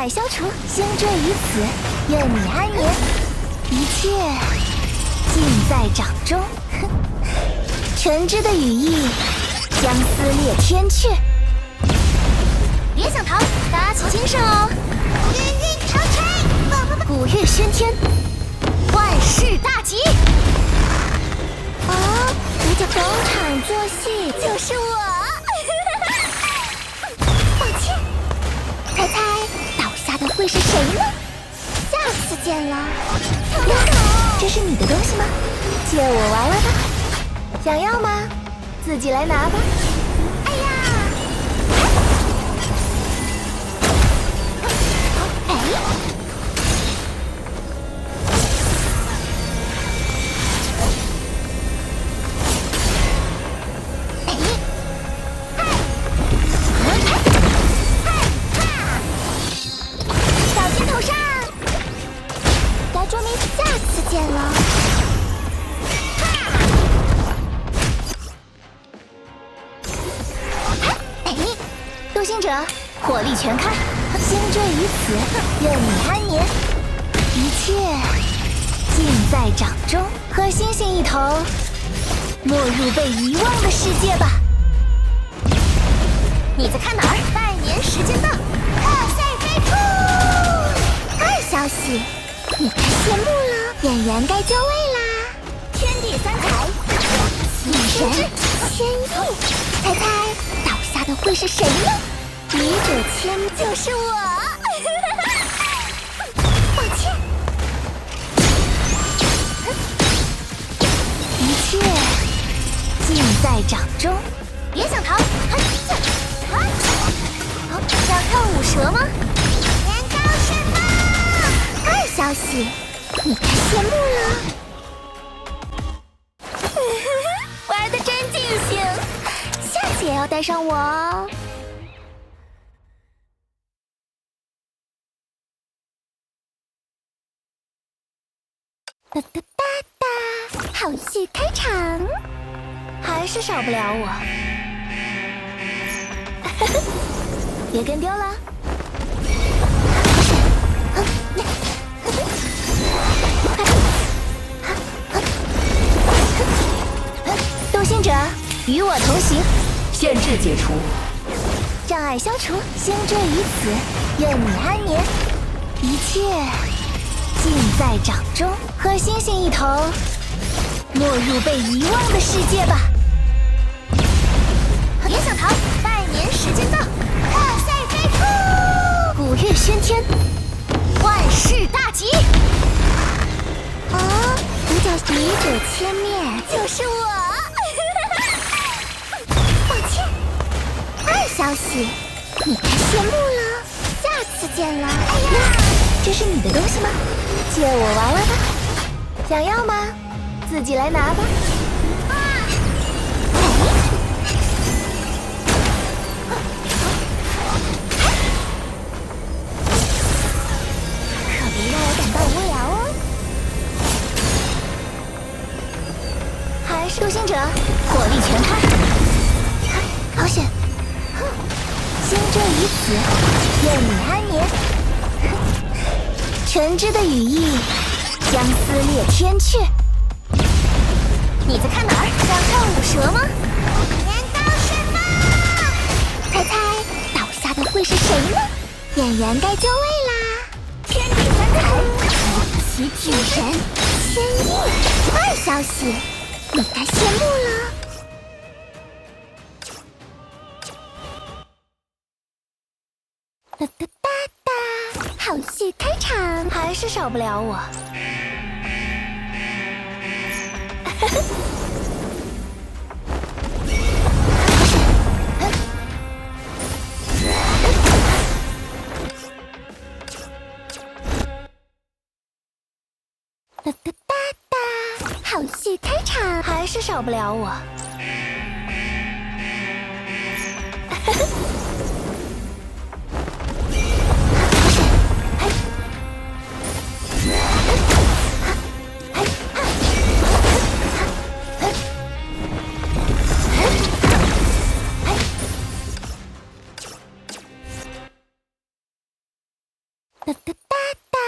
碍消除，星坠于此，愿你安眠，一切尽在掌中。全知的羽翼将撕裂天阙，别想逃，打起精神哦！云韵长吹，古乐喧天，万事大吉！啊，你这逢场作戏就是我！会是谁呢？下次见了。这是你的东西吗？借我玩玩吧。想要吗？自己来拿吧。在掌中，和星星一同，没入被遗忘的世界吧。你在看哪儿？拜年时间到，贺岁飞出！二消息，你该谢幕了，演员该就位啦。天地三才，女神千亿，猜猜倒下的会是谁呢？笔者签就是我，在掌中，别想逃！啊，想看舞蛇吗？年糕释放！坏消息，你该谢幕了。玩的真尽兴，下次也要带上我哦。哒哒哒哒，好戏开场，还是少不了我。别跟丢了。动心者，与我同行。限制解除，障碍消除，星坠于此，愿你安眠。一切。尽在掌中，和星星一同，没入被遗忘的世界吧。出，古乐喧天，万事大吉。哦，独角笔者千面就是我。抱歉，二消息，你该谢幕了，下次见了。哎呀，这是你的东西吗？借我玩玩吧，想要吗？自己来拿吧。行者，火力全开。好险！心坠于此，愿你安眠。全知的羽翼将撕裂天阙。你在看哪儿？想看舞蛇吗？镰刀释放！猜猜倒下的会是谁呢？演员该就位啦！天地三才，齐女神千亿。坏消息，你该谢幕了。哒哒哒哒，好戏开场，还是少不了我。少不了我。哒哒哒哒，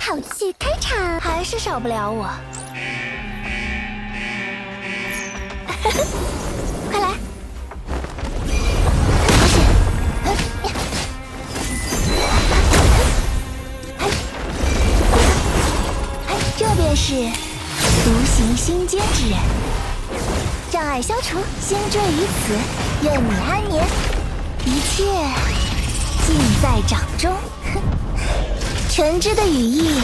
好戏开场，还是少不了我。是独行心间之人，障碍消除，心坠于此，愿你安眠，一切尽在掌中。全知的羽翼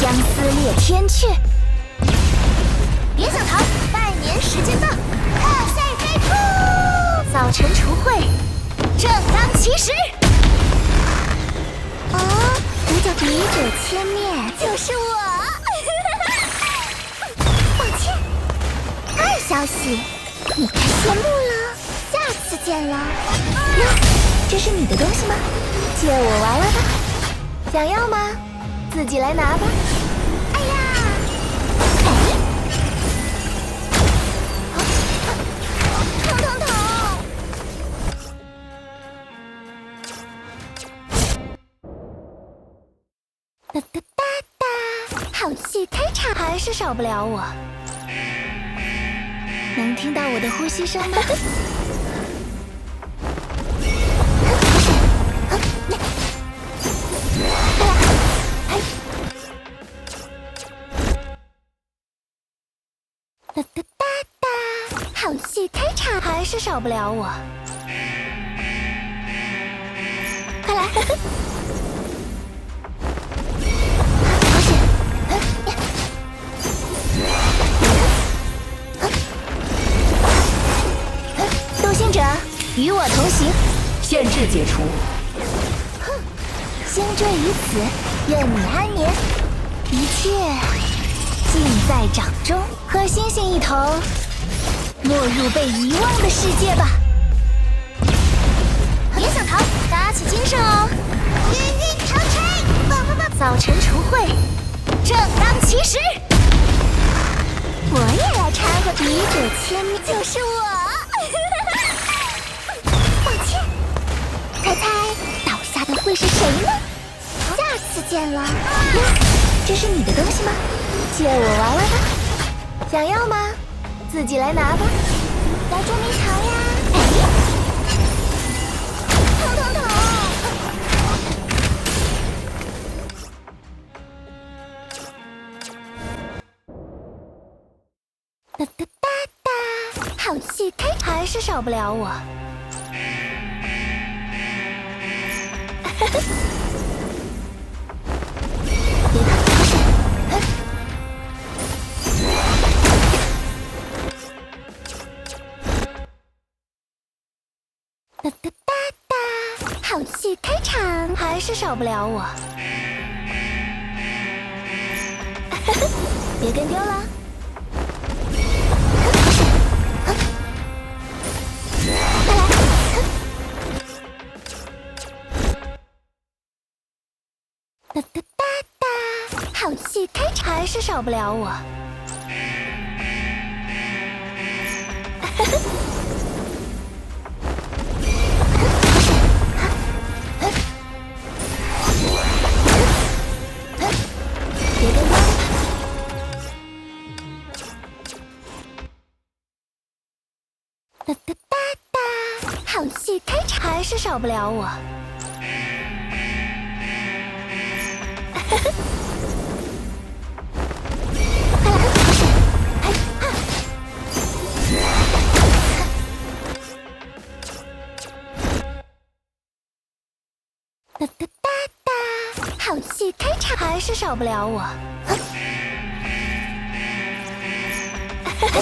将撕裂天阙，别想逃！半年时间到，特赛飞出，早晨除秽，正当其时。啊，独角笔者千面，就是我。消息，你该谢幕了，下次见了。哟，这是你的东西吗？借我玩玩吧。想要吗？自己来拿吧。哎呀！哎！疼疼疼！哒哒哒哒，好戏开场，还是少不了我。能听到我的呼吸声吗？哒哒哒哒，好戏开场，还是少不了我。快来！与我同行。限制解除。哼，心坠于此，愿你安眠。一切。尽在掌中，和星星一同落入被遗忘的世界吧！别想逃，打起精神哦！云云长吹，早晨除秽，正当其时。我也来掺和，笔者千，就是我。见了。这是你的东西吗？借我玩玩吧，想要吗？自己来拿吧。来捉迷藏呀！疼疼疼！哒哒哒哒，好戏开，还是少不了我。是少不了我。别跟丢了。哒哒哒哒，好戏开场，还是少不了我。是少不了我。哒哒哒哒，好戏开场，还是少不了我。哒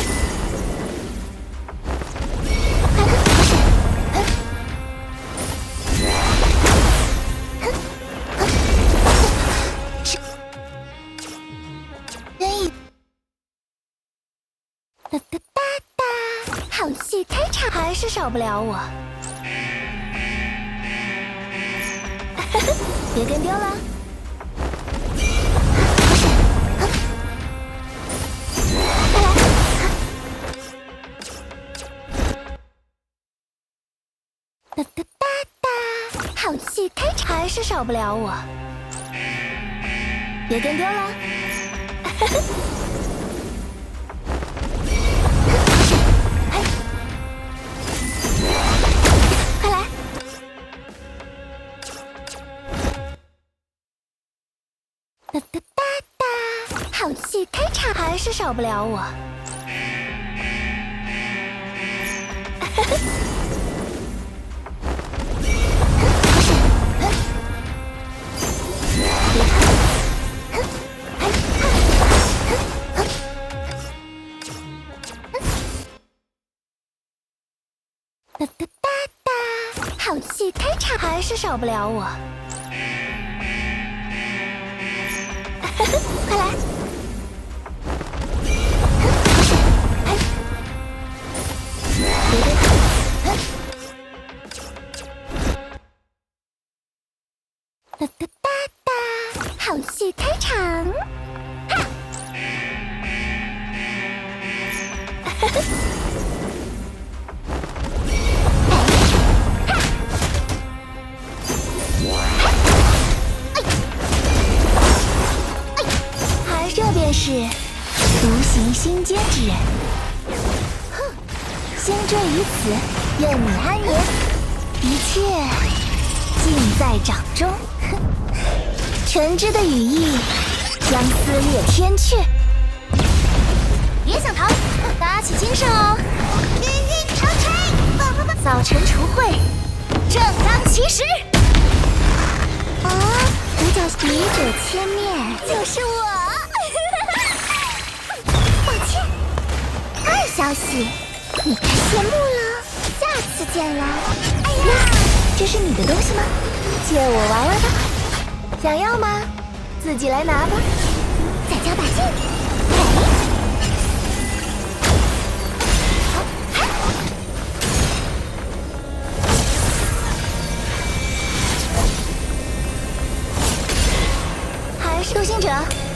还是少不了我。别跟丢了。哒哒哒哒，好戏开场，还是少不了我。别跟丢了。好戏开场，还是少不了我。哒哒哒哒，好戏开场，还是少不了我。独行心间之人。哼，心坠于此，愿你安眠，一切尽在掌中。哼，全知的羽翼将撕裂天阙，别想逃，打起精神哦！云云长吹，早晨除秽，正当其时。啊，独角笔者千面，就是我。消息，你该谢幕了，下次见了。哎呀，这是你的东西吗？借我玩玩吧。想要吗？自己来拿吧。再加把劲。还是独行者，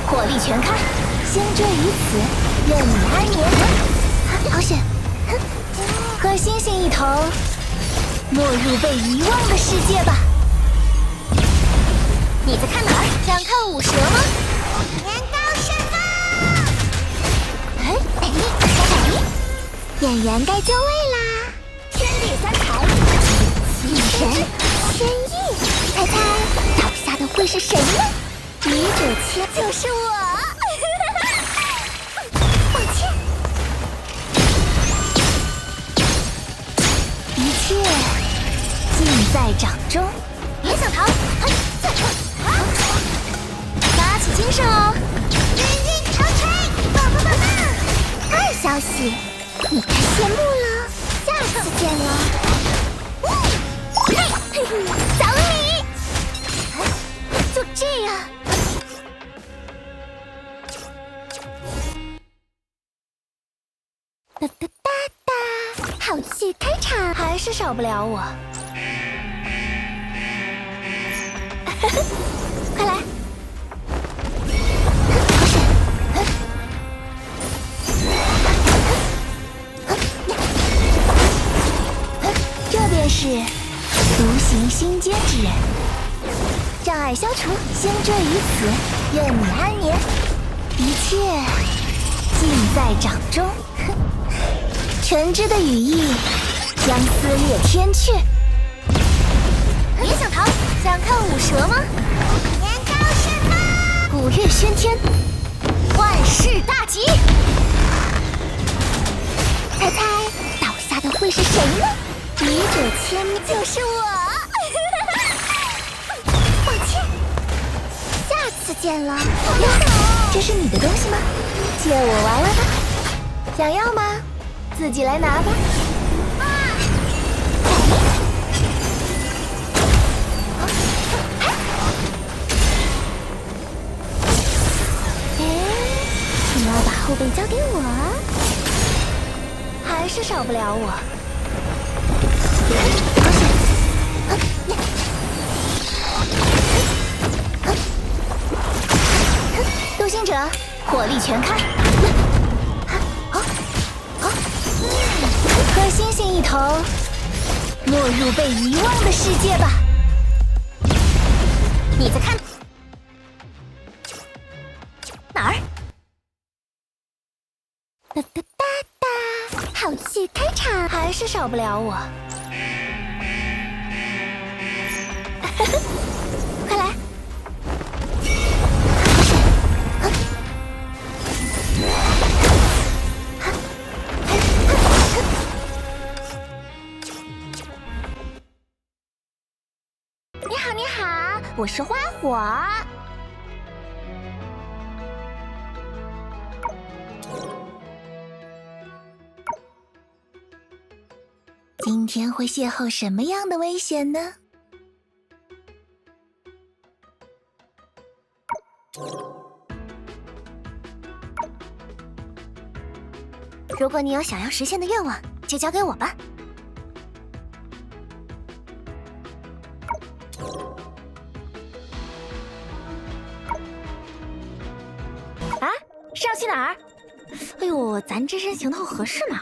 火力全开，星坠于此，愿你安眠。好险！哼，和星星一同，没入被遗忘的世界吧。你在看哪儿？想看舞蛇吗？年糕盛放！哎哎哎！演员该就位啦！天地三才，女神天意，猜猜倒下的会是谁呢？女者千就是我。息，你该谢幕了，下次见了。嘿，嘿嘿，等你！就这样。哒哒哒哒，好戏开场，还是少不了我。快来！消除，先坠于此，愿你安眠，一切尽在掌中。哼，全知的羽翼将撕裂天阙。别想逃，想看舞蛇吗？年糕释放，古乐喧天，万事大吉。猜猜倒下的会是谁呢？笔者千就是我。见了。这是你的东西吗？借我玩玩吧。想要吗？自己来拿吧。哎，你要把后背交给我，还是少不了我。者，火力全开！和星星一同，落入被遗忘的世界吧。你在看哪儿？哒哒哒哒，好戏开场，还是少不了我。我是花火。今天会邂逅什么样的危险呢？如果你有想要实现的愿望，就交给我吧。情，头合适吗？